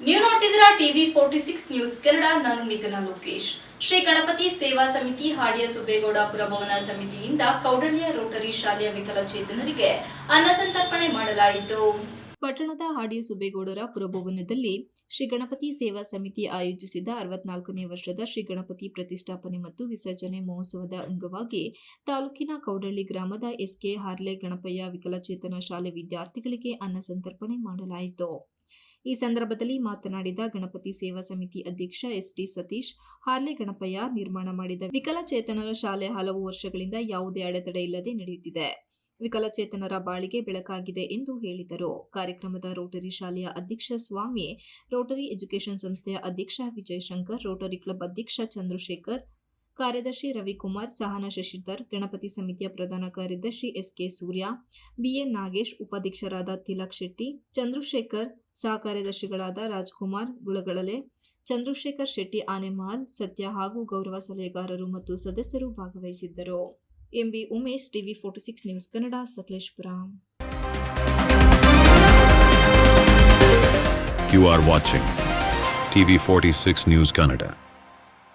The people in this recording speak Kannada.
ನೀವು ನೋಡ್ತಿದ್ದೀರಾ TV forty six news Kannada, ನಾನು ಮೇಘನಾ ಲೋಕೇಶ್. ಶ್ರೀ ಗಣಪತಿ ಸೇವಾ ಸಮಿತಿ, ಹಾಡಿಯ ಸುಬೇಗೌಡ ಪುರಭವನ ಸಮಿತಿಯಿಂದ ಕೌಡಳ್ಯ ರೋಟರಿ ಶಾಲೆಯ ವಿಕಲಚೇತನರಿಗೆ ಅನ್ನ ಸಂತರ್ಪಣೆ ಮಾಡಲಾಯಿತು. ಪಟ್ಟಣದ ಹಾಡಿಯ ಸುಬೇಗೌಡರ ಪುರಭವನದಲ್ಲಿ ಶ್ರೀ ಗಣಪತಿ ಸೇವಾ ಸಮಿತಿ ಆಯೋಜಿಸಿದ ಅರವತ್ನಾಲ್ಕನೇ ವರ್ಷದ ಶ್ರೀ ಗಣಪತಿ ಪ್ರತಿಷ್ಠಾಪನೆ ಮತ್ತು ವಿಸರ್ಜನೆ ಮಹೋತ್ಸವದ ಅಂಗವಾಗಿ ತಾಲೂಕಿನ ಕೌಡಳ್ಳಿ ಗ್ರಾಮದ ಎಸ್ಕೆ ಹಾರ್ಲೆ ಗಣಪಯ್ಯ ವಿಕಲಚೇತನ ಶಾಲೆ ವಿದ್ಯಾರ್ಥಿಗಳಿಗೆ ಅನ್ನ ಸಂತರ್ಪಣೆ ಮಾಡಲಾಯಿತು. ಈ ಸಂದರ್ಭದಲ್ಲಿ ಮಾತನಾಡಿದ ಗಣಪತಿ ಸೇವಾ ಸಮಿತಿ ಅಧ್ಯಕ್ಷ ಎಸ್ಟಿ ಸತೀಶ್, ಹಾರ್ಲೆ ಗಣಪಯ್ಯ ನಿರ್ಮಾಣ ಮಾಡಿದ ವಿಕಲಚೇತನರ ಶಾಲೆ ಹಲವು ವರ್ಷಗಳಿಂದ ಯಾವುದೇ ಅಡೆತಡೆ ಇಲ್ಲದೆ ನಡೆಯುತ್ತಿದೆ. ವಿಕಲಚೇತನರ ಬಾಳಿಗೆ ಬೆಳಕಾಗಿದೆ ಎಂದು ಹೇಳಿದರು. ಕಾರ್ಯಕ್ರಮದ ರೋಟರಿ ಶಾಲೆಯ ಅಧ್ಯಕ್ಷ ಸ್ವಾಮಿ, ರೋಟರಿ ಎಜುಕೇಷನ್ ಸಂಸ್ಥೆಯ ಅಧ್ಯಕ್ಷ ವಿಜಯ್ ಶಂಕರ್ ರೋಟರಿ ಕ್ಲಬ್ ಅಧ್ಯಕ್ಷ ಚಂದ್ರಶೇಖರ್, ಕಾರ್ಯದರ್ಶಿ ರವಿಕುಮಾರ್, ಸಹನ ಶಶಿಧರ್, ಗಣಪತಿ ಸಮಿತಿಯ ಪ್ರಧಾನ ಕಾರ್ಯದರ್ಶಿ ಎಸ್ಕೆ ಸೂರ್ಯ ಬಿಎನ್ ನಾಗೇಶ್, ಉಪಾಧ್ಯಕ್ಷರಾದ ತಿಲಕ್ ಶೆಟ್ಟಿ, ಚಂದ್ರಶೇಖರ್ ಸಹ ಕಾರ್ಯದರ್ಶಿಗಳಾದ ರಾಜ್ಕುಮಾರ್ ಗುಳಗಳಲೆ ಚಂದ್ರಶೇಖರ್ ಶೆಟ್ಟಿ, ಆನೆಮಾಲ್, ಸತ್ಯ ಹಾಗೂ ಗೌರವ ಸಲಹೆಗಾರರು ಮತ್ತು ಸದಸ್ಯರು ಭಾಗವಹಿಸಿದ್ದರು. M B Umesh TV forty six news Kannada Sakleshpur You are watching TV46 News Kannada.